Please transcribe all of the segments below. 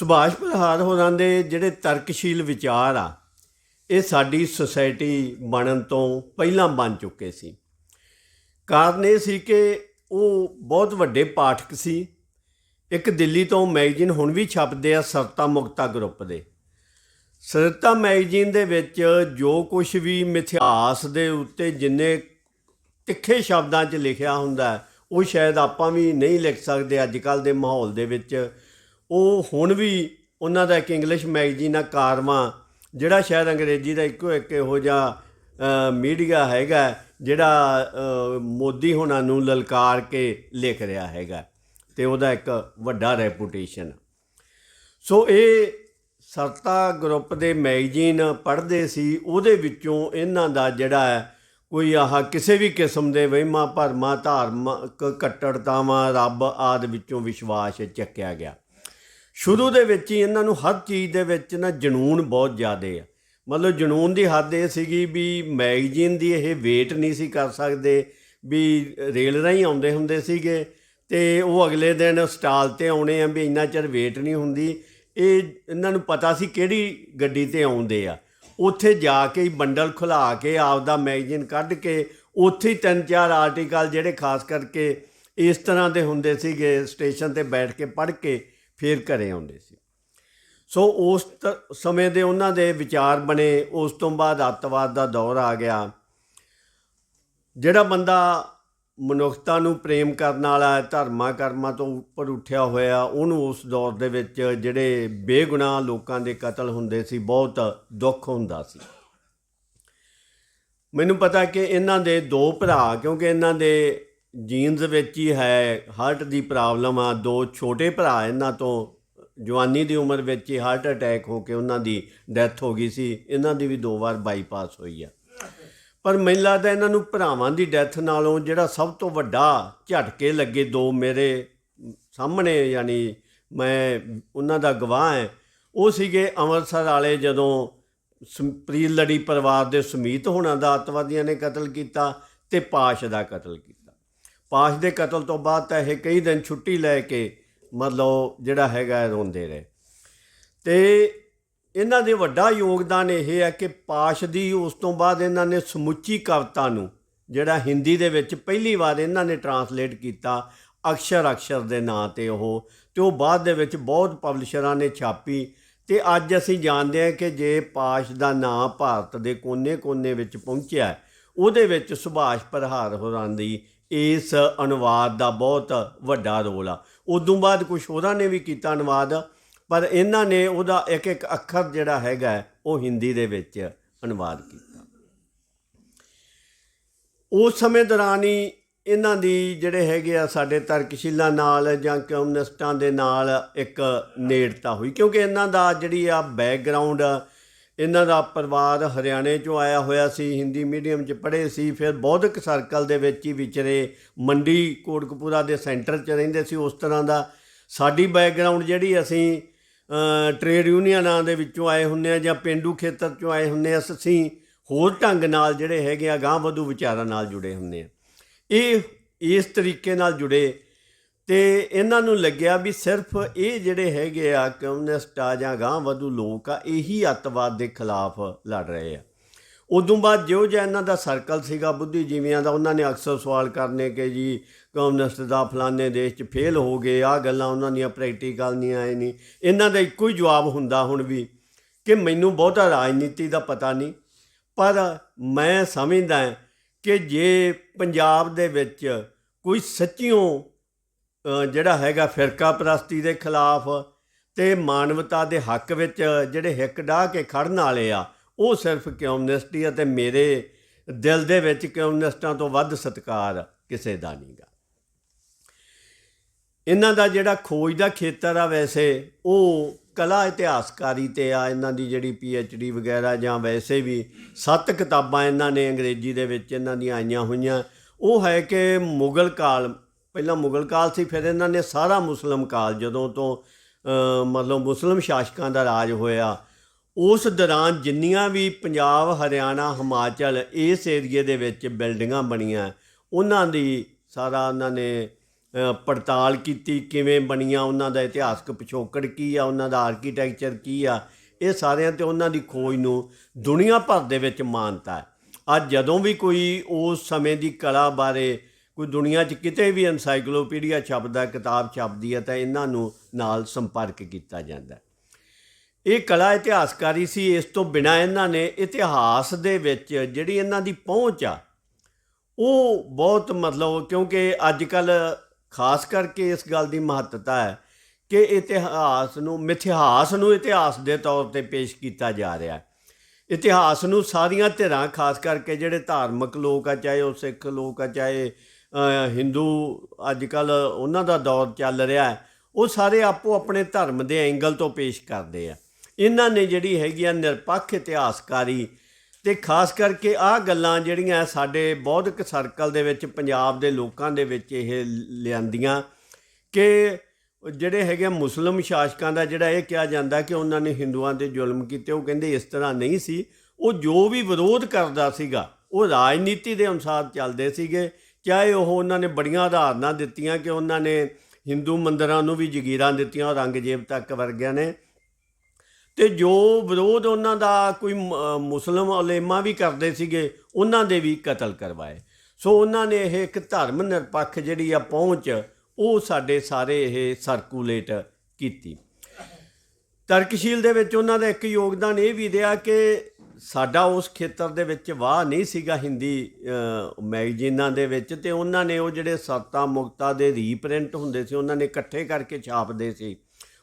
ਸੁਭਾਸ਼ ਪ੍ਰਹਾਰ ਹੋਰਾਂ ਦੇ ਜਿਹੜੇ ਤਰਕਸ਼ੀਲ ਵਿਚਾਰ ਆ, ਇਹ ਸਾਡੀ ਸੁਸਾਇਟੀ ਬਣਨ ਤੋਂ ਪਹਿਲਾਂ ਬਣ ਚੁੱਕੇ ਸੀ। ਕਾਰਨ ਇਹ ਸੀ ਕਿ ਉਹ ਬਹੁਤ ਵੱਡੇ ਪਾਠਕ ਸੀ। ਇੱਕ ਦਿੱਲੀ ਤੋਂ ਮੈਗਜ਼ੀਨ ਹੁਣ ਵੀ ਛਪਦੇ ਆ, ਸਰਤਾ ਮੁਕਤਾ ਗਰੁੱਪ ਦੇ। ਸਰਤਾ ਮੈਗਜ਼ੀਨ ਦੇ ਵਿੱਚ ਜੋ ਕੁਝ ਵੀ ਮਿਥਿਹਾਸ ਦੇ ਉੱਤੇ ਜਿੰਨੇ ਤਿੱਖੇ ਸ਼ਬਦਾਂ 'ਚ ਲਿਖਿਆ ਹੁੰਦਾ, ਉਹ ਸ਼ਾਇਦ ਆਪਾਂ ਵੀ ਨਹੀਂ ਲਿਖ ਸਕਦੇ ਅੱਜ ਕੱਲ ਦੇ ਮਾਹੌਲ ਦੇ ਵਿੱਚ। ਉਹ ਹੁਣ ਵੀ ਉਹਨਾਂ ਦਾ ਇੱਕ ਇੰਗਲਿਸ਼ ਮੈਗਜ਼ੀਨ ਆ, ਕਾਰਵਾ, ਜਿਹੜਾ ਸ਼ਾਇਦ ਅੰਗਰੇਜ਼ੀ ਦਾ ਇੱਕੋ ਇੱਕ ਇਹੋ ਜਿਹਾ ਮੀਡੀਆ ਹੈਗਾ, ਜਿਹੜਾ ਮੋਦੀ ਹੁਣਾਂ ਨੂੰ ਲਲਕਾਰ ਕੇ ਲਿਖ ਰਿਹਾ ਹੈਗਾ, ਤੇ ਉਹਦਾ ਇੱਕ ਵੱਡਾ ਰੈਪੂਟੇਸ਼ਨ ਸੋ ਇਹ ਸਰਤਾ ਗਰੁੱਪ ਦੇ ਮੈਗਜ਼ੀਨ ਪੜ੍ਹਦੇ ਸੀ, ਉਹਦੇ ਵਿੱਚੋਂ ਇਹਨਾਂ ਦਾ ਜਿਹੜਾ ਹੈ, ਕੋਈ ਆਹ ਕਿਸੇ ਵੀ ਕਿਸਮ ਦੇ ਵਹਿਮਾਂ ਭਰਮਾਂ ਧਾਰਮਿਕ ਕੱਟੜਤਾਵਾਂ, ਰੱਬ ਆਦ ਵਿੱਚੋਂ ਵਿਸ਼ਵਾਸ ਚੱਕਿਆ ਗਿਆ। ਸ਼ੁਰੂ ਦੇ ਵਿੱਚ ਹੀ ਇਹਨਾਂ ਨੂੰ ਹਰ ਚੀਜ਼ ਦੇ ਵਿੱਚ ਨਾ ਜਨੂਨ ਬਹੁਤ ਜ਼ਿਆਦੇ ਆ। ਮਤਲਬ ਜਨੂਨ ਦੀ ਹੱਦ ਇਹ ਸੀਗੀ ਵੀ ਮੈਗਜ਼ੀਨ ਦੀ ਇਹ ਵੇਟ ਨਹੀਂ ਸੀ ਕਰ ਸਕਦੇ, ਵੀ ਰੇਲ ਰਾਹੀਂ ਆਉਂਦੇ ਹੁੰਦੇ ਸੀਗੇ ਤੇ ਉਹ ਅਗਲੇ ਦਿਨ ਸਟਾਲ ਤੇ ਆਉਣੇ ਆ ਵੀ ਇੰਨਾ ਚਿਰ ਵੇਟ ਨਹੀਂ ਹੁੰਦੀ। ਇਹ ਇਹਨਾਂ ਨੂੰ ਪਤਾ ਸੀ ਕਿਹੜੀ ਗੱਡੀ ਤੇ ਆਉਂਦੇ ਆ। ਉੱਥੇ ਜਾ ਕੇ ਹੀ ਬੰਡਲ ਖੁਲਾ ਕੇ ਆਪਦਾ ਮੈਗਜ਼ੀਨ ਕੱਢ ਕੇ ਉੱਥੇ ਹੀ ਤਿੰਨ ਚਾਰ ਆਰਟੀਕਲ ਜਿਹੜੇ ਖਾਸ ਕਰਕੇ ਇਸ ਤਰ੍ਹਾਂ ਦੇ ਹੁੰਦੇ ਸੀਗੇ, ਸਟੇਸ਼ਨ ਤੇ ਬੈਠ ਕੇ ਪੜ੍ਹ ਕੇ ਫੇਰ ਘਰੇ ਆਉਂਦੇ ਸੀ। ਸੋ ਉਸ ਤ- ਸਮੇਂ ਦੇ ਉਹਨਾਂ ਦੇ ਵਿਚਾਰ ਬਣੇ। ਉਸ ਤੋਂ ਬਾਅਦ ਅੱਤਵਾਦ ਦਾ ਦੌਰ ਆ ਗਿਆ। ਜਿਹੜਾ ਬੰਦਾ ਮਨੁੱਖਤਾ ਨੂੰ ਪ੍ਰੇਮ ਕਰਨ ਵਾਲਾ ਧਰਮਾਂ ਕਰਮਾਂ ਤੋਂ ਉੱਪਰ ਉੱਠਿਆ ਹੋਇਆ, ਉਹਨੂੰ ਉਸ ਦੌਰ ਦੇ ਵਿੱਚ ਜਿਹੜੇ ਬੇਗੁਨਾਹ ਲੋਕਾਂ ਦੇ ਕਤਲ ਹੁੰਦੇ ਸੀ, ਬਹੁਤ ਦੁੱਖ ਹੁੰਦਾ ਸੀ। ਮੈਨੂੰ ਪਤਾ ਕਿ ਇਹਨਾਂ ਦੇ ਦੋ ਭਰਾ, ਕਿਉਂਕਿ ਇਹਨਾਂ ਦੇ ਜੀਨਸ ਵਿੱਚ ਹੀ ਹੈ ਹਾਰਟ ਦੀ ਪ੍ਰੋਬਲਮ ਆ, ਦੋ ਛੋਟੇ ਭਰਾ ਇਹਨਾਂ ਤੋਂ, ਜਵਾਨੀ ਦੀ ਉਮਰ ਵਿੱਚ ਹੀ ਹਾਰਟ ਅਟੈਕ ਹੋ ਕੇ ਉਹਨਾਂ ਦੀ ਡੈਥ ਹੋ ਗਈ ਸੀ, ਇਹਨਾਂ ਦੀ ਵੀ ਦੋ ਵਾਰ ਬਾਈਪਾਸ ਹੋਈ ਆ। ਪਰ ਮੈਨੂੰ ਲੱਗਦਾ ਇਹਨਾਂ ਨੂੰ ਭਰਾਵਾਂ ਦੀ ਡੈਥ ਨਾਲੋਂ ਜਿਹੜਾ ਸਭ ਤੋਂ ਵੱਡਾ ਝਟਕੇ ਲੱਗੇ ਦੋ ਮੇਰੇ ਸਾਹਮਣੇ, ਯਾਨੀ ਮੈਂ ਉਹਨਾਂ ਦਾ ਗਵਾਹ ਹਾਂ, ਉਹ ਸੀਗੇ ਅੰਮ੍ਰਿਤਸਰ ਵਾਲੇ ਜਦੋਂ ਸਮ- ਪ੍ਰੀਤ ਲੜੀ ਪਰਿਵਾਰ ਦੇ ਸਮੀਤ ਹੋਣਾ ਦਾ ਅੱਤਵਾਦੀਆਂ ਨੇ ਕਤਲ ਕੀਤਾ ਤੇ ਪਾਸ਼ ਦਾ ਕਤਲ ਕੀਤਾ। ਪਾਸ਼ ਦੇ ਕਤਲ ਤੋਂ ਬਾਅਦ ਤਾਂ ਇਹ ਕਈ ਦਿਨ ਛੁੱਟੀ ਲੈ ਕੇ ਮਤਲਬ ਜਿਹੜਾ ਹੈਗਾ ਰੋਂਦੇ ਰਹੇ। ਤੇ ਇਹਨਾਂ ਦੇ ਵੱਡਾ ਯੋਗਦਾਨ ਇਹ ਹੈ ਕਿ ਪਾਸ਼ ਦੀ ਉਸ ਤੋਂ ਬਾਅਦ ਇਹਨਾਂ ਨੇ ਸਮੁੱਚੀ ਕਵਿਤਾ ਨੂੰ, ਜਿਹੜਾ ਹਿੰਦੀ ਦੇ ਵਿੱਚ ਪਹਿਲੀ ਵਾਰ ਇਹਨਾਂ ਨੇ ਟਰਾਂਸਲੇਟ ਕੀਤਾ ਅਕਸ਼ਰ ਅਕਸ਼ਰ ਦੇ ਨਾਂ ਤੇ ਉਹ ਤੇ ਉਹ ਬਾਅਦ ਦੇ ਵਿੱਚ ਬਹੁਤ ਪਬਲਿਸ਼ਰਾਂ ਨੇ ਛਾਪੀ। ਤੇ ਅੱਜ ਅਸੀਂ ਜਾਣਦੇ ਹਾਂ ਕਿ ਜੇ ਪਾਸ਼ ਦਾ ਨਾਂ ਭਾਰਤ ਦੇ ਕੋਨੇ-ਕੋਨੇ ਵਿੱਚ ਪਹੁੰਚਿਆ, ਉਹਦੇ ਵਿੱਚ ਸੁਭਾਸ਼ ਪ੍ਰਹਾਰ ਹੋਰਾਂ ਦੀ ਇਸ ਅਨੁਵਾਦ ਦਾ ਬਹੁਤ ਵੱਡਾ ਰੋਲ ਆ। ਉਦੋਂ ਬਾਅਦ ਕੁਝ ਹੋਰਾਂ ਨੇ ਵੀ ਕੀਤਾ ਅਨੁਵਾਦ, ਪਰ ਇਹਨਾਂ ਨੇ ਉਹਦਾ ਇੱਕ ਇੱਕ ਅੱਖਰ ਜਿਹੜਾ ਹੈਗਾ, ਉਹ ਹਿੰਦੀ ਦੇ ਵਿੱਚ ਅਨੁਵਾਦ ਕੀਤਾ। ਉਸ ਸਮੇਂ ਦੌਰਾਨ ਹੀ ਇਹਨਾਂ ਦੀ ਜਿਹੜੇ ਹੈਗੇ ਆ ਸਾਡੇ ਤਰਕਸ਼ੀਲਾਂ ਨਾਲ ਜਾਂ ਕਮਿਊਨਿਸਟਾਂ ਦੇ ਨਾਲ ਇੱਕ ਨੇੜਤਾ ਹੋਈ, ਕਿਉਂਕਿ ਇਹਨਾਂ ਦਾ ਜਿਹੜੀ ਆ ਬੈਕਗ੍ਰਾਉਂਡ ਇਹਨਾਂ ਦਾ ਪਰਿਵਾਰ ਹਰਿਆਣੇ ਚੋਂ ਆਇਆ ਹੋਇਆ ਸੀ, ਹਿੰਦੀ ਮੀਡੀਅਮ 'ਚ ਪੜ੍ਹੇ ਸੀ, ਫਿਰ ਬੌਧਿਕ ਸਰਕਲ ਦੇ ਵਿੱਚ ਹੀ ਵਿਚਰੇ ਮੰਡੀ ਕੋਟਕਪੂਰਾ ਦੇ ਸੈਂਟਰ 'ਚ ਰਹਿੰਦੇ ਸੀ ਉਸ ਤਰ੍ਹਾਂ ਦਾ। ਸਾਡੀ ਬੈਕਗ੍ਰਾਉਂਡ ਜਿਹੜੀ ਅਸੀਂ ਟ੍ਰੇਡ ਯੂਨੀਅਨਾਂ ਦੇ ਵਿੱਚੋਂ ਆਏ ਹੁੰਨੇ ਆ ਜਾਂ ਪਿੰਡੂ ਖੇਤਰ 'ਚੋਂ ਆਏ ਹੁੰਨੇ ਆ ਅਸੀਂ ਹੋਰ ਢੰਗ ਨਾਲ ਜਿਹੜੇ ਹੈਗੇ ਆ ਗਾਂਹ ਵਧੂ ਵਿਚਾਰਾਂ ਨਾਲ ਜੁੜੇ ਹੁੰਨੇ ਆ ਇਹ, ਇਸ ਤਰੀਕੇ ਨਾਲ ਜੁੜੇ ਤੇ ਇਹਨਾਂ ਨੂੰ ਲੱਗਿਆ ਵੀ ਸਿਰਫ ਇਹ ਜਿਹੜੇ ਹੈਗੇ ਆ ਕਮਿਊਨਿਸਟ ਆ ਜਾਂ ਗਾਂਹ ਵਧੂ ਲੋਕ ਆ, ਇਹੀ ਅੱਤਵਾਦ ਦੇ ਖਿਲਾਫ ਲੜ ਰਹੇ ਆ। ਉਦੋਂ ਬਾਅਦ ਜਿਉਂ ਜਿਹਾ ਇਹਨਾਂ ਦਾ ਸਰਕਲ ਸੀਗਾ ਬੁੱਧੀਜੀਵੀਆਂ ਦਾ, ਉਹਨਾਂ ਨੇ ਅਕਸਰ ਸਵਾਲ ਕਰਨੇ ਕਿ ਜੀ ਕਮਿਊਨਿਸਟ ਦਾ ਫਲਾਣੇ ਦੇਸ਼ 'ਚ ਫੇਲ ਹੋ ਗਏ ਆ ਗੱਲਾਂ ਉਹਨਾਂ ਦੀਆਂ ਪ੍ਰੈਕਟੀਕਲ ਨਹੀਂ ਆਏ ਨਹੀਂ ਇਹਨਾਂ ਦਾ ਇੱਕੋ ਹੀ ਜਵਾਬ ਹੁੰਦਾ ਹੁਣ ਵੀ ਕਿ ਮੈਨੂੰ ਬਹੁਤਾ ਰਾਜਨੀਤੀ ਦਾ ਪਤਾ ਨਹੀਂ, ਪਰ ਮੈਂ ਸਮਝਦਾ ਕਿ ਜੇ ਪੰਜਾਬ ਦੇ ਵਿੱਚ ਕੋਈ ਸੱਚੀਓ ਜਿਹੜਾ ਹੈਗਾ ਫਿਰਕਾ ਪ੍ਰਸਤੀ ਦੇ ਖਿਲਾਫ ਤੇ ਮਾਨਵਤਾ ਦੇ ਹੱਕ ਵਿੱਚ ਜਿਹੜੇ ਹਿੱਕ ਡਾਹ ਕੇ ਖੜਨ ਵਾਲੇ ਆ, ਉਹ ਸਿਰਫ ਕਮਿਊਨਿਸਟ ਹੀ ਆ ਮੇਰੇ ਦਿਲ ਦੇ ਵਿੱਚ ਕਮਿਊਨਿਸਟਾਂ ਤੋਂ ਵੱਧ ਸਤਿਕਾਰ ਕਿਸੇ ਦਾ ਨਹੀਂਗਾ ਇਹਨਾਂ ਦਾ ਜਿਹੜਾ ਖੋਜ ਦਾ ਖੇਤਰ ਆ ਵੈਸੇ, ਉਹ ਕਲਾ ਇਤਿਹਾਸਕਾਰੀ ਤੇ ਆ, ਇਹਨਾਂ ਦੀ ਜਿਹੜੀ ਪੀ ਐਚ ਡੀ ਵਗੈਰਾ ਜਾਂ ਵੈਸੇ ਵੀ ਸੱਤ ਕਿਤਾਬਾਂ ਇਹਨਾਂ ਨੇ ਅੰਗਰੇਜ਼ੀ ਦੇ ਵਿੱਚ ਇਹਨਾਂ ਦੀਆਂ ਆਈਆਂ ਹੋਈਆਂ। ਉਹ ਹੈ ਕਿ ਮੁਗਲ ਕਾਲ ਪਹਿਲਾਂ ਮੁਗਲ ਕਾਲ ਸੀ, ਫਿਰ ਇਹਨਾਂ ਨੇ ਸਾਰਾ ਮੁਸਲਮ ਕਾਲ ਜਦੋਂ ਤੋਂ ਮਤਲਬ ਮੁਸਲਮ ਸ਼ਾਸਕਾਂ ਦਾ ਰਾਜ ਹੋਇਆ, ਉਸ ਦੌਰਾਨ ਜਿੰਨੀਆਂ ਵੀ ਪੰਜਾਬ, ਹਰਿਆਣਾ, ਹਿਮਾਚਲ ਇਸ ਏਰੀਏ ਦੇ ਵਿੱਚ ਬਿਲਡਿੰਗਾਂ ਬਣੀਆਂ, ਉਹਨਾਂ ਦੀ ਸਾਰਾ ਉਹਨਾਂ ਨੇ ਪੜਤਾਲ ਕੀਤੀ, ਕਿਵੇਂ ਬਣੀਆਂ, ਉਹਨਾਂ ਦਾ ਇਤਿਹਾਸਕ ਪਿਛੋਕੜ ਕੀ ਆ, ਉਹਨਾਂ ਦਾ ਆਰਕੀਟੈਕਚਰ ਕੀ ਆ, ਇਹ ਸਾਰਿਆਂ ਤੇ ਉਹਨਾਂ ਦੀ ਖੋਜ ਨੂੰ ਦੁਨੀਆ ਭਰ ਦੇ ਵਿੱਚ ਮਾਨਤਾ ਹੈ। ਅੱਜ ਜਦੋਂ ਵੀ ਕੋਈ ਉਸ ਸਮੇਂ ਦੀ ਕਲਾ ਬਾਰੇ ਕੋਈ ਦੁਨੀਆ 'ਚ ਕਿਤੇ ਵੀ ਐਨਸਾਈਕਲੋਪੀਡੀਆ ਛਪਦਾ, ਕਿਤਾਬ ਛਪਦੀ ਹੈ ਤਾਂ ਇਹਨਾਂ ਨੂੰ ਨਾਲ ਸੰਪਰਕ ਕੀਤਾ ਜਾਂਦਾ ਹੈ। ਇਹ ਕਲਾ ਇਤਿਹਾਸਕਾਰੀ ਸੀ, ਇਸ ਤੋਂ ਬਿਨਾ ਇਹਨਾਂ ਨੇ ਇਤਿਹਾਸ ਦੇ ਵਿੱਚ ਜਿਹੜੀ ਇਹਨਾਂ ਦੀ ਪਹੁੰਚ ਆ, ਉਹ ਬਹੁਤ ਮਤਲਬ ਕਿਉਂਕਿ ਅੱਜ ਕੱਲ ਖਾਸ ਕਰਕੇ ਇਸ ਗੱਲ ਦੀ ਮਹੱਤਤਾ ਹੈ ਕਿ ਇਤਿਹਾਸ ਨੂੰ, ਮਿਥਿਹਾਸ ਨੂੰ ਇਤਿਹਾਸ ਦੇ ਤੌਰ ਤੇ ਪੇਸ਼ ਕੀਤਾ ਜਾ ਰਿਹਾ ਹੈ। ਇਤਿਹਾਸ ਨੂੰ ਸਾਰੀਆਂ ਧਿਰਾਂ, ਖਾਸ ਕਰਕੇ ਜਿਹੜੇ ਧਾਰਮਿਕ ਲੋਕ ਆ, ਚਾਹੇ ਉਹ ਸਿੱਖ ਲੋਕ ਆ, ਚਾਹੇ ਹਿੰਦੂ ਅੱਜ ਕੱਲ ਉਹਨਾਂ ਦਾ ਦੌਰ ਚੱਲ ਰਿਹਾ ਹੈ। ਉਹ ਸਾਰੇ ਆਪੋ ਆਪਣੇ ਧਰਮ ਦੇ ਐਂਗਲ ਤੋਂ ਪੇਸ਼ ਕਰਦੇ ਆ। ਇਹਨਾਂ ਨੇ ਜਿਹੜੀ ਹੈਗੀ ਆ ਨਿਰਪੱਖ ਇਤਿਹਾਸਕਾਰੀ ਤੇ ਖਾਸ ਕਰਕੇ ਆਹ ਗੱਲਾਂ ਜਿਹੜੀਆਂ ਸਾਡੇ ਬੌਧਿਕ ਸਰਕਲ ਦੇ ਵਿੱਚ, ਪੰਜਾਬ ਦੇ ਲੋਕਾਂ ਦੇ ਵਿੱਚ ਇਹ ਲਿਆਂਦੀਆਂ ਕਿ ਜਿਹੜੇ ਹੈਗੇ ਆ ਮੁਸਲਮ ਸ਼ਾਸਕਾਂ ਦਾ ਜਿਹੜਾ ਇਹ ਕਿਹਾ ਜਾਂਦਾ ਕਿ ਉਹਨਾਂ ਨੇ ਹਿੰਦੂਆਂ ਤੇ ਜ਼ੁਲਮ ਕੀਤੇ, ਉਹ ਕਹਿੰਦੇ ਇਸ ਤਰ੍ਹਾਂ ਨਹੀਂ ਸੀ। ਉਹ ਜੋ ਵੀ ਵਿਰੋਧ ਕਰਦਾ ਸੀਗਾ, ਉਹ ਰਾਜਨੀਤੀ ਦੇ ਅਨੁਸਾਰ ਚੱਲਦੇ ਸੀਗੇ। ਚਾਹੇ ਉਹ ਉਹਨਾਂ ਨੇ ਬੜੀਆਂ ਉਦਾਹਰਨਾਂ ਦਿੱਤੀਆਂ ਕਿ ਉਹਨਾਂ ਨੇ ਹਿੰਦੂ ਮੰਦਰਾਂ ਨੂੰ ਵੀ ਜਗੀਰਾਂ ਦਿੱਤੀਆਂ ਔਰੰਗਜ਼ੇਬ ਤੱਕ ਵਰਗਿਆਂ ਨੇ। ਤੇ ਜੋ ਵਿਰੋਧ ਉਹਨਾਂ ਦਾ, ਕੋਈ ਮ- ਮੁਸਲਮ ਉਲੇਮਾ ਵੀ ਕਰਦੇ ਸੀਗੇ, ਉਹਨਾਂ ਦੇ ਵੀ ਕਤਲ ਕਰਵਾਏ। ਸੋ ਉਹਨਾਂ ਨੇ ਇਹ ਇੱਕ ਧਰਮ ਨਿਰਪੱਖ ਜਿਹੜੀ ਆ ਪਹੁੰਚ, ਉਹ ਸਾਡੇ ਸਾਰੇ ਇਹ ਸਰਕੂਲੇਟ ਕੀਤੀ। ਤਰਕਸ਼ੀਲ ਦੇ ਵਿੱਚ ਉਹਨਾਂ ਦਾ ਇੱਕ ਯੋਗਦਾਨ ਇਹ ਵੀ ਰਿਹਾ ਕਿ ਸਾਡਾ ਉਸ ਖੇਤਰ ਦੇ ਵਿੱਚ ਵਾਹ ਨਹੀਂ ਸੀਗਾ ਹਿੰਦੀ ਮੈਗਜ਼ੀਨਾਂ ਦੇ ਵਿੱਚ ਤੇ ਉਹਨਾਂ ਨੇ ਉਹ ਜਿਹੜੇ ਸੱਤਾ ਮੁਕਤਾ ਦੇ ਰੀਪ੍ਰਿੰਟ ਹੁੰਦੇ ਸੀ, ਉਹਨਾਂ ਨੇ ਇਕੱਠੇ ਕਰਕੇ ਛਾਪਦੇ ਸੀ।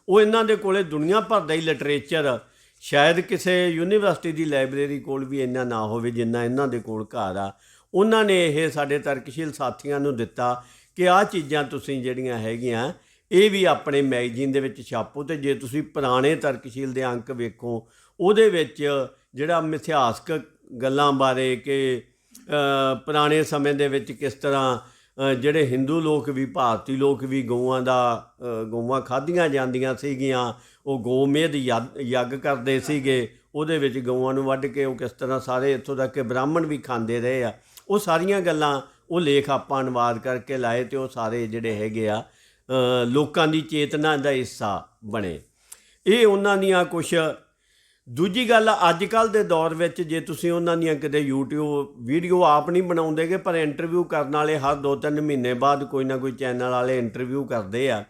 ਉਹ ਇਹਨਾਂ ਦੇ ਕੋਲੇ ਦੁਨੀਆ ਭਰ ਦਾ ਹੀ ਲਿਟਰੇਚਰ, ਸ਼ਾਇਦ ਕਿਸੇ ਯੂਨੀਵਰਸਿਟੀ ਦੀ ਲਾਇਬ੍ਰੇਰੀ ਕੋਲ ਵੀ ਇੰਨਾ ਨਾ ਹੋਵੇ ਜਿੰਨਾ ਇਹਨਾਂ ਦੇ ਕੋਲ ਘਰ ਆ। ਉਹਨਾਂ ਨੇ ਇਹ ਸਾਡੇ ਤਰਕਸ਼ੀਲ ਸਾਥੀਆਂ ਨੂੰ ਦਿੱਤਾ ਕਿ ਆਹ ਚੀਜ਼ਾਂ ਤੁਸੀਂ ਜਿਹੜੀਆਂ ਹੈਗੀਆਂ ਇਹ ਵੀ ਆਪਣੇ ਮੈਗਜ਼ੀਨ ਦੇ ਵਿੱਚ ਛਾਪੋ ਤੇ ਜੇ ਤੁਸੀਂ ਪੁਰਾਣੇ ਤਰਕਸ਼ੀਲ ਦੇ ਅੰਕ ਵੇਖੋ, ਉਹਦੇ ਵਿੱਚ ਜਿਹੜਾ ਮਿਥਿਹਾਸਕ ਗੱਲਾਂ ਬਾਰੇ ਕਿ ਪੁਰਾਣੇ ਸਮੇਂ ਦੇ ਵਿੱਚ ਕਿਸ ਤਰ੍ਹਾਂ ਜਿਹੜੇ ਹਿੰਦੂ ਲੋਕ ਵੀ, ਭਾਰਤੀ ਲੋਕ ਵੀ ਗਊਆਂ ਦਾ ਗਊਆਂ ਖਾਧੀਆਂ ਜਾਂਦੀਆਂ ਸੀਗੀਆਂ, ਉਹ ਗੋਮੇਧ ਯੱਗ ਯੱਗ ਕਰਦੇ ਸੀਗੇ, ਉਹਦੇ ਵਿੱਚ ਗਊਆਂ ਨੂੰ ਵੱਢ ਕੇ ਉਹ ਕਿਸ ਤਰ੍ਹਾਂ ਸਾਰੇ ਇੱਥੋਂ ਤੱਕ ਕਿ ਬ੍ਰਾਹਮਣ ਵੀ ਖਾਂਦੇ ਰਹੇ ਆ। ਉਹ ਸਾਰੀਆਂ ਗੱਲਾਂ ਉਹ ਲੇਖ ਆਪਾਂ ਅਨੁਵਾਦ ਕਰਕੇ ਲਾਏ ਤੇ ਉਹ ਸਾਰੇ ਜਿਹੜੇ ਹੈਗੇ ਆ ਲੋਕਾਂ ਦੀ ਚੇਤਨਾ ਦਾ ਹਿੱਸਾ ਬਣੇ। ਇਹ ਉਹਨਾਂ ਦੀਆਂ ਕੁਝ ਦੂਜੀ ਗੱਲ ਅੱਜ ਕੱਲ ਦੇ ਦੌਰ ਵਿੱਚ ਜੇ ਤੁਸੀਂ ਉਹਨਾਂ ਦੀਆਂ ਕਿਤੇ YouTube ਵੀਡੀਓ ਆਪ ਨਹੀਂ ਬਣਾਉਂਦੇਗੇ, ਪਰ ਇੰਟਰਵਿਊ ਕਰਨ ਵਾਲੇ ਹਰ 2-3 ਮਹੀਨੇ ਬਾਅਦ ਕੋਈ ਨਾ ਕੋਈ ਚੈਨਲ ਵਾਲੇ ਇੰਟਰਵਿਊ ਕਰਦੇ ਆ,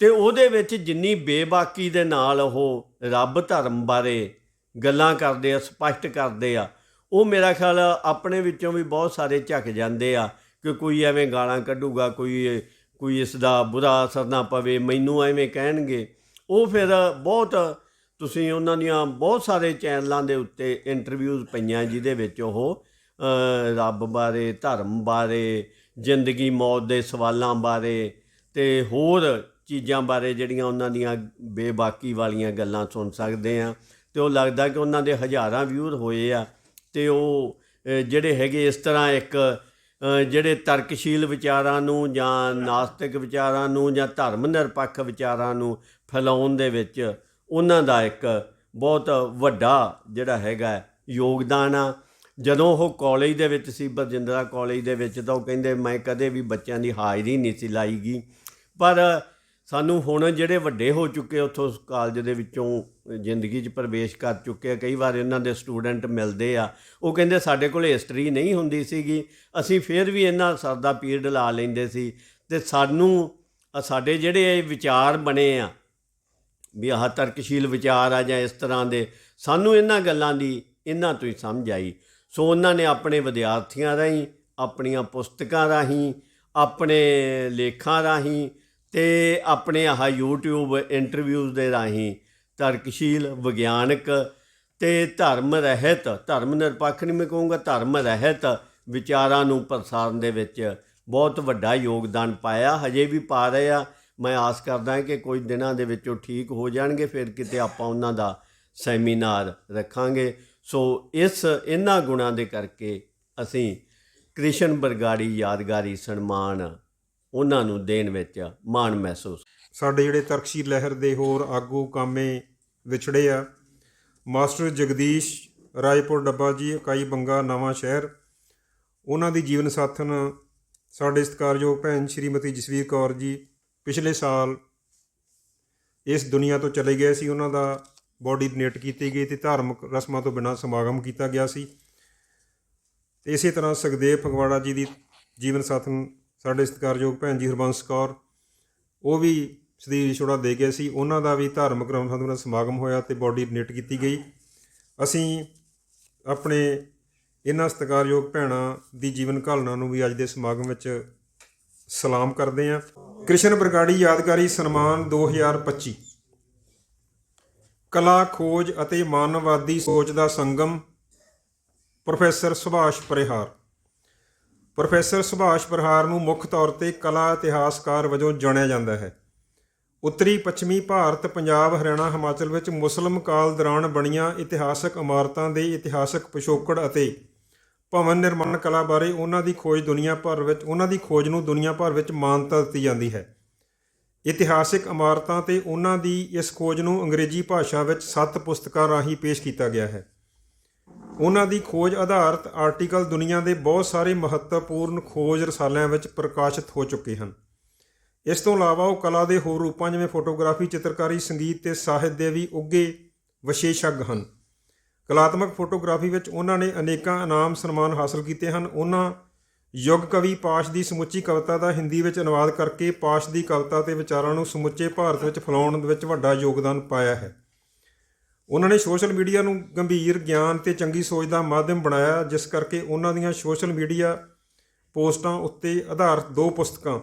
ਤੇ ਉਹਦੇ ਵਿੱਚ ਜਿੰਨੀ ਬੇਬਾਕੀ ਦੇ ਨਾਲ ਉਹ ਰੱਬ ਧਰਮ ਬਾਰੇ ਗੱਲਾਂ ਕਰਦੇ ਆ, ਸਪਸ਼ਟ ਕਰਦੇ ਆ, ਉਹ ਮੇਰਾ ਖਿਆਲ ਆਪਣੇ ਵਿੱਚੋਂ ਵੀ ਬਹੁਤ ਸਾਰੇ ਝੱਕ ਜਾਂਦੇ ਆ ਕਿ ਕੋਈ ਐਵੇਂ ਗਾਲਾਂ ਕੱਢੂਗਾ, ਕੋਈ ਕੋਈ ਇਸ ਦਾ ਬੁਰਾ ਅਸਰ ਨਾ ਪਵੇ, ਮੈਨੂੰ ਐਵੇਂ ਕਹਿਣਗੇ। ਉਹ ਫਿਰ ਬਹੁਤ, ਤੁਸੀਂ ਉਹਨਾਂ ਦੀਆਂ ਬਹੁਤ ਸਾਰੇ ਚੈਨਲਾਂ ਦੇ ਉੱਤੇ ਇੰਟਰਵਿਊਜ਼ ਪਈਆਂ ਜਿਹਦੇ ਵਿੱਚ ਉਹ ਰੱਬ ਬਾਰੇ, ਧਰਮ ਬਾਰੇ, ਜ਼ਿੰਦਗੀ, ਮੌਤ ਦੇ ਸਵਾਲਾਂ ਬਾਰੇ ਤੇ ਹੋਰ ਚੀਜ਼ਾਂ ਬਾਰੇ ਜਿਹੜੀਆਂ ਉਹਨਾਂ ਦੀਆਂ ਬੇਬਾਕੀ ਵਾਲੀਆਂ ਗੱਲਾਂ ਸੁਣ ਸਕਦੇ ਆ ਤੇ ਉਹ ਲੱਗਦਾ ਕਿ ਉਹਨਾਂ ਦੇ ਹਜ਼ਾਰਾਂ ਵਿਊਰ ਹੋਏ ਆ ਤੇ ਉਹ ਜਿਹੜੇ ਹੈਗੇ ਇਸ ਤਰ੍ਹਾਂ ਇੱਕ ਜਿਹੜੇ ਤਰਕਸ਼ੀਲ ਵਿਚਾਰਾਂ ਨੂੰ ਜਾਂ ਨਾਸਤਿਕ ਵਿਚਾਰਾਂ ਨੂੰ ਜਾਂ ਧਰਮ ਨਿਰਪੱਖ ਵਿਚਾਰਾਂ ਨੂੰ ਫੈਲਾਉਣ ਦੇ ਵਿੱਚ ਉਹਨਾਂ ਦਾ ਇੱਕ ਬਹੁਤ ਵੱਡਾ ਜਿਹੜਾ ਹੈਗਾ ਯੋਗਦਾਨ ਆ। ਜਦੋਂ ਉਹ ਕਾਲਜ ਦੇ ਵਿੱਚ ਸੀ, ਬਰਜਿੰਦਰਾ ਕਾਲਜ ਦੇ ਵਿੱਚ ਤਾਂ ਉਹ ਕਹਿੰਦੇ, ਮੈਂ ਕਦੇ ਵੀ ਬੱਚਿਆਂ ਦੀ ਹਾਜ਼ਰੀ ਨਹੀਂ ਸੀ ਲਾਈਗੀ ਪਰ ਸਾਨੂੰ ਹੁਣ ਜਿਹੜੇ ਵੱਡੇ ਹੋ ਚੁੱਕੇ ਉੱਥੋਂ ਕਾਲਜ ਦੇ ਵਿੱਚੋਂ ਜ਼ਿੰਦਗੀ 'ਚ ਪ੍ਰਵੇਸ਼ ਕਰ ਚੁੱਕੇ ਆ, ਕਈ ਵਾਰ ਇਹਨਾਂ ਦੇ ਸਟੂਡੈਂਟ ਮਿਲਦੇ ਆ। ਉਹ ਕਹਿੰਦੇ ਸਾਡੇ ਕੋਲ ਹਿਸਟਰੀ ਨਹੀਂ ਹੁੰਦੀ ਸੀਗੀ, ਅਸੀਂ ਫਿਰ ਵੀ ਇਹਨਾਂ ਸਰਦਾ ਪੀਰੀਅਡ ਲਾ ਲੈਂਦੇ ਸੀ ਤੇ ਸਾਨੂੰ ਸਾਡੇ ਜਿਹੜੇ ਇਹ ਵਿਚਾਰ ਬਣੇ ਆ, ਵੀ ਆਹ ਤਰਕਸ਼ੀਲ ਵਿਚਾਰ ਆ ਜਾਂ ਇਸ ਤਰ੍ਹਾਂ ਦੇ, ਸਾਨੂੰ ਇਹਨਾਂ ਗੱਲਾਂ ਦੀ ਇਹਨਾਂ ਤੋਂ ਹੀ ਸਮਝ ਆਈ। ਸੋ ਉਹਨਾਂ ਨੇ ਆਪਣੇ ਵਿਦਿਆਰਥੀਆਂ ਰਾਹੀਂ, ਆਪਣੀਆਂ ਪੁਸਤਕਾਂ ਰਾਹੀਂ, ਆਪਣੇ ਲੇਖਾਂ ਰਾਹੀਂ ਤੇ ਆਪਣੇ ਆਹ YouTube ਇੰਟਰਵਿਊਜ਼ ਦੇ ਰਾਹੀਂ ਤਰਕਸ਼ੀਲ, ਵਿਗਿਆਨਕ ਤੇ ਧਰਮ ਰਹਿਤ, ਧਰਮ ਨਿਰਪੱਖ ਨਹੀਂ ਮੈਂ ਕਹੂੰਗਾ, ਧਰਮ ਰਹਿਤ ਵਿਚਾਰਾਂ ਨੂੰ ਪ੍ਰਸਾਰਨ ਦੇ ਵਿੱਚ ਬਹੁਤ ਵੱਡਾ ਯੋਗਦਾਨ ਪਾਇਆ। ਹਜੇ ਵੀ ਪਾ ਰਹੇ ਆ। ਮੈਂ ਆਸ ਕਰਦਾ ਕਿ ਕੁਝ ਦਿਨਾਂ ਦੇ ਵਿੱਚ ਉਹ ਠੀਕ ਹੋ ਜਾਣਗੇ, ਫਿਰ ਕਿਤੇ ਆਪਾਂ ਉਹਨਾਂ ਦਾ ਸੈਮੀਨਾਰ ਰੱਖਾਂਗੇ। ਸੋ ਇਸ, ਇਹਨਾਂ ਗੁਣਾਂ ਦੇ ਕਰਕੇ ਅਸੀਂ ਕ੍ਰਿਸ਼ਨ ਬਰਗਾੜੀ ਯਾਦਗਾਰੀ ਸਨਮਾਨ ਉਹਨਾਂ ਨੂੰ ਦੇਣ ਵਿੱਚ ਮਾਣ ਮਹਿਸੂਸ। ਸਾਡੇ ਜਿਹੜੇ ਤਰਕਸ਼ੀਲ ਲਹਿਰ ਦੇ ਹੋਰ ਆਗੂ ਕਾਮੇ ਵਿਛੜੇ ਆ, ਮਾਸਟਰ ਜਗਦੀਸ਼ ਰਾਏਪੁਰ ਡੱਬਾ ਜੀ, ਇਕਾਈ ਬੰਗਾ, ਨਵਾਂ ਸ਼ਹਿਰ, ਉਹਨਾਂ ਦੀ ਜੀਵਨ ਸਾਥਣ ਸਾਡੇ ਸਤਿਕਾਰਯੋਗ ਭੈਣ ਸ਼੍ਰੀਮਤੀ ਜਸਵੀਰ ਕੌਰ ਜੀ ਪਿਛਲੇ ਸਾਲ ਇਸ ਦੁਨੀਆ ਤੋਂ ਚਲੇ ਗਏ ਸੀ। ਉਹਨਾਂ ਦਾ ਬੋਡੀ ਡੋਨੇਟ ਕੀਤੀ ਗਈ ਤੇ ਧਾਰਮਿਕ ਰਸਮਾਂ ਤੋਂ ਬਿਨਾਂ ਸਮਾਗਮ ਕੀਤਾ ਗਿਆ ਸੀ। ਤੇ ਇਸੇ ਤਰ੍ਹਾਂ ਸੁਖਦੇਵ ਫਗਵਾੜਾ ਜੀ ਦੀ ਜੀਵਨ ਸਾਥਣ ਸਾਡੇ ਸਤਿਕਾਰਯੋਗ ਭੈਣ ਜੀ ਹਰਬੰਸ ਕੌਰ, ਉਹ ਵੀ ਸਰੀਰ ਛੋੜਾ ਦੇ ਗਏ ਸੀ। ਉਹਨਾਂ ਦਾ ਵੀ ਧਾਰਮਿਕ ਰਸਮਾਂ ਤੋਂ ਸਮਾਗਮ ਹੋਇਆ ਤੇ ਬੋਡੀ ਡੋਨੇਟ ਕੀਤੀ ਗਈ। ਅਸੀਂ ਆਪਣੇ ਇਹਨਾਂ ਸਤਿਕਾਰਯੋਗ ਭੈਣਾਂ ਦੀ ਜੀਵਨ ਘਾਲਣਾ ਨੂੰ ਵੀ ਅੱਜ ਦੇ ਸਮਾਗਮ ਵਿੱਚ ਸਲਾਮ ਕਰਦੇ ਹਾਂ। ਕ੍ਰਿਸ਼ਨ ਬਰਗਾੜੀ ਯਾਦਗਾਰੀ ਸਨਮਾਨ 2025 ਕਲਾ, ਖੋਜ ਅਤੇ ਮਾਨਵਵਾਦੀ ਸੋਚ ਦਾ ਸੰਗਮ ਪ੍ਰੋਫੈਸਰ ਸੁਭਾਸ਼ ਪਰਿਹਾਰ। ਪ੍ਰੋਫੈਸਰ ਸੁਭਾਸ਼ ਪ੍ਰਹਾਰ ਨੂੰ ਮੁੱਖ ਤੌਰ ਤੇ ਕਲਾ ਇਤਿਹਾਸਕਾਰ ਵਜੋਂ ਜਾਣਿਆ ਜਾਂਦਾ ਹੈ। ਉੱਤਰੀ ਪੱਛਮੀ ਭਾਰਤ, ਪੰਜਾਬ, ਹਰਿਆਣਾ, ਹਿਮਾਚਲ ਵਿੱਚ ਮੁਸਲਮ ਕਾਲ ਦੌਰਾਨ ਬਣੀਆਂ ਇਤਿਹਾਸਕ ਇਮਾਰਤਾਂ ਦੇ ਇਤਿਹਾਸਕ ਪਿਛੋਕੜ ਅਤੇ ਭਵਨ ਨਿਰਮਾਣ ਕਲਾ ਬਾਰੇ ਉਹਨਾਂ ਦੀ ਖੋਜ ਦੁਨੀਆ ਭਰ ਵਿੱਚ, ਉਹਨਾਂ ਦੀ ਖੋਜ ਨੂੰ ਦੁਨੀਆ ਭਰ ਵਿੱਚ ਮਾਨਤਾ ਦਿੱਤੀ ਜਾਂਦੀ ਹੈ। ਇਤਿਹਾਸਿਕ ਇਮਾਰਤਾਂ ਤੇ ਉਹਨਾਂ ਦੀ ਇਸ ਖੋਜ ਨੂੰ ਅੰਗਰੇਜ਼ੀ ਭਾਸ਼ਾ ਵਿੱਚ ਸੱਤ ਪੁਸਤਕਾਂ ਰਾਹੀਂ ਪੇਸ਼ ਕੀਤਾ ਗਿਆ ਹੈ। ਉਹਨਾਂ ਦੀ ਖੋਜ ਆਧਾਰਿਤ ਆਰਟੀਕਲ ਦੁਨੀਆ ਦੇ ਬਹੁਤ ਸਾਰੇ ਮਹੱਤਵਪੂਰਨ ਖੋਜ ਰਸਾਲਿਆਂ ਵਿੱਚ ਪ੍ਰਕਾਸ਼ਿਤ ਹੋ ਚੁੱਕੇ ਹਨ। ਇਸ ਤੋਂ ਇਲਾਵਾ ਉਹ ਕਲਾ ਦੇ ਹੋਰ ਰੂਪਾਂ ਜਿਵੇਂ ਫੋਟੋਗ੍ਰਾਫੀ, ਚਿੱਤਰਕਾਰੀ, ਸੰਗੀਤ ਤੇ ਸਾਹਿਤ ਦੇ ਵੀ ਉੱਘੇ ਵਿਸ਼ੇਸ਼ੱਗ ਹਨ। ਕਲਾਤਮਕ ਫੋਟੋਗ੍ਰਾਫੀ ਵਿੱਚ ਉਹਨਾਂ ਨੇ ਅਨੇਕਾਂ ਇਨਾਮ ਸਨਮਾਨ ਹਾਸਲ ਕੀਤੇ ਹਨ। ਉਹਨਾਂ ਯੁੱਗ ਕਵੀ ਪਾਸ਼ ਦੀ ਸਮੁੱਚੀ ਕਵਿਤਾ ਦਾ ਹਿੰਦੀ ਵਿੱਚ ਅਨੁਵਾਦ ਕਰਕੇ ਪਾਸ਼ ਦੀ ਕਵਿਤਾ ਤੇ ਵਿਚਾਰਾਂ ਨੂੰ ਸਮੁੱਚੇ ਭਾਰਤ ਵਿੱਚ ਫੈਲਾਉਣ ਵਿੱਚ ਵੱਡਾ ਯੋਗਦਾਨ ਪਾਇਆ ਹੈ। ਉਹਨਾਂ ਨੇ ਸੋਸ਼ਲ ਮੀਡੀਆ ਨੂੰ ਗੰਭੀਰ ਗਿਆਨ ਤੇ ਚੰਗੀ ਸੋਚ ਦਾ ਮਾਧਿਅਮ ਬਣਾਇਆ, ਜਿਸ ਕਰਕੇ ਉਹਨਾਂ ਦੀਆਂ ਸੋਸ਼ਲ ਮੀਡੀਆ ਪੋਸਟਾਂ ਉੱਤੇ ਆਧਾਰਿਤ ਦੋ ਪੁਸਤਕਾਂ,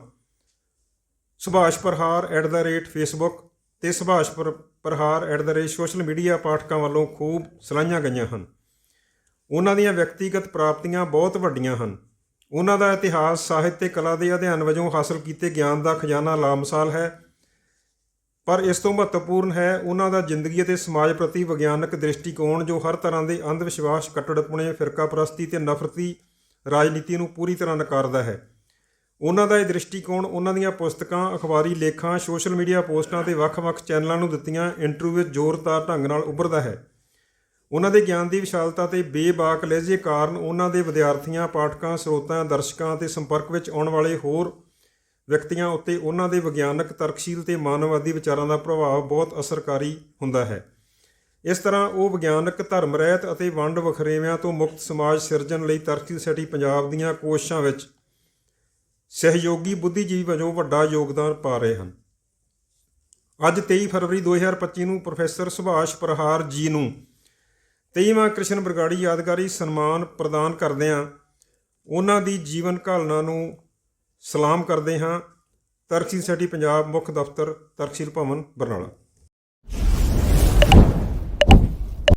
Subhash Prahar at the rate Facebook ਤੇ ਸੁਭਾਸ਼ ਪਰ- Prahar at the rate social media ਪਾਠਕਾਂ ਵੱਲੋਂ ਖੂਬ ਸਲਾਹੀਆਂ ਗਈਆਂ ਹਨ। ਉਹਨਾਂ ਦੀਆਂ ਵਿਅਕਤੀਗਤ ਪ੍ਰਾਪਤੀਆਂ ਬਹੁਤ ਵੱਡੀਆਂ ਹਨ। ਉਹਨਾਂ ਦਾ ਇਤਿਹਾਸ, ਸਾਹਿਤ ਤੇ ਕਲਾ ਦੇ ਅਧਿਐਨ ਵਜੋਂ ਹਾਸਲ ਕੀਤੇ ਗਿਆਨ ਦਾ ਖਜ਼ਾਨਾ ਲਾਮਿਸਾਲ ਹੈ। ਪਰ ਇਸ ਤੋਂ ਮਹੱਤਵਪੂਰਨ ਹੈ ਉਹਨਾਂ ਦਾ ਜ਼ਿੰਦਗੀ ਅਤੇ ਸਮਾਜ ਪ੍ਰਤੀ ਵਿਗਿਆਨਕ ਦ੍ਰਿਸ਼ਟੀਕੋਣ ਜੋ ਹਰ ਤਰ੍ਹਾਂ ਦੇ ਅੰਧ ਵਿਸ਼ਵਾਸ ਕੱਟੜਪੁਣੇ, ਫਿਰਕਾਪ੍ਰਸਤੀ ਤੇ ਨਫ਼ਰਤੀ ਰਾਜਨੀਤੀ ਨੂੰ ਪੂਰੀ ਤਰ੍ਹਾਂ ਨਕਾਰਦਾ ਹੈ। ਉਹਨਾਂ ਦਾ ਇਹ ਦ੍ਰਿਸ਼ਟੀਕੋਣ ਉਹਨਾਂ ਦੀਆਂ ਪੁਸਤਕਾਂ, ਅਖਬਾਰੀ ਲੇਖਾਂ, ਸੋਸ਼ਲ ਮੀਡੀਆ ਪੋਸਟਾਂ ਤੇ ਵੱਖ-ਵੱਖ ਚੈਨਲਾਂ ਨੂੰ ਦਿੱਤੀਆਂ ਇੰਟਰਵਿਊ ਵਿੱਚ ਜ਼ੋਰਦਾਰ ਢੰਗ ਨਾਲ ਉੱਭਰਦਾ ਹੈ। ਉਹਨਾਂ ਦੇ ਗਿਆਨ ਦੀ ਵਿਸ਼ਾਲਤਾ ਤੇ ਬੇਬਾਕ ਲਹਿਜੇ ਕਾਰਨ ਉਹਨਾਂ ਦੇ ਵਿਦਿਆਰਥੀਆਂ, ਪਾਠਕਾਂ, ਸਰੋਤਾਂ, ਦਰਸ਼ਕਾਂ ਤੇ ਸੰਪਰਕ ਵਿੱਚ ਆਉਣ ਵਾਲੇ ਹੋਰ ਵਿਅਕਤੀਆਂ ਉੱਤੇ ਉਹਨਾਂ ਦੇ ਵਿਗਿਆਨਕ, ਤਰਕਸ਼ੀਲ ਤੇ ਮਾਨਵਵਾਦੀ ਵਿਚਾਰਾਂ ਦਾ ਪ੍ਰਭਾਵ ਬਹੁਤ ਅਸਰਕਾਰੀ ਹੁੰਦਾ ਹੈ। ਇਸ ਤਰ੍ਹਾਂ ਉਹ ਵਿਗਿਆਨਕ ਧਰਮ ਰਹਿਤ ਅਤੇ ਵੰਡ ਵਖਰੇਵਿਆਂ ਤੋਂ ਮੁਕਤ ਸਮਾਜ ਸਿਰਜਣ ਲਈ ਤਰਕਸ਼ੀਲ ਸੈਟੀ ਪੰਜਾਬ ਦੀਆਂ ਕੋਸ਼ਿਸ਼ਾਂ ਵਿੱਚ ਸਹਿਯੋਗੀ ਬੁੱਧੀਜੀਵੀ ਵਜੋਂ ਵੱਡਾ ਯੋਗਦਾਨ ਪਾ ਰਹੇ ਹਨ। ਅੱਜ 23 ਫਰਵਰੀ 2025 ਨੂੰ ਪ੍ਰੋਫੈਸਰ ਸੁਭਾਸ਼ ਪ੍ਰਹਾਰ ਜੀ ਨੂੰ 23ਵਾਂ ਕ੍ਰਿਸ਼ਨ ਬਰਗਾੜੀ ਯਾਦਗਾਰੀ ਸਨਮਾਨ ਪ੍ਰਦਾਨ ਕਰਦਿਆਂ ਉਹਨਾਂ ਦੀ ਜੀਵਨ ਘਾਲਣਾ ਨੂੰ ਸਲਾਮ ਕਰਦੇ ਹਾਂ ਤਰਕਸ਼ੀਲ ਸੈਟੀ ਪੰਜਾਬ ਮੁੱਖ ਦਫ਼ਤਰ ਤਰਕਸ਼ੀਲ ਭਵਨ ਬਰਨਾਲਾ।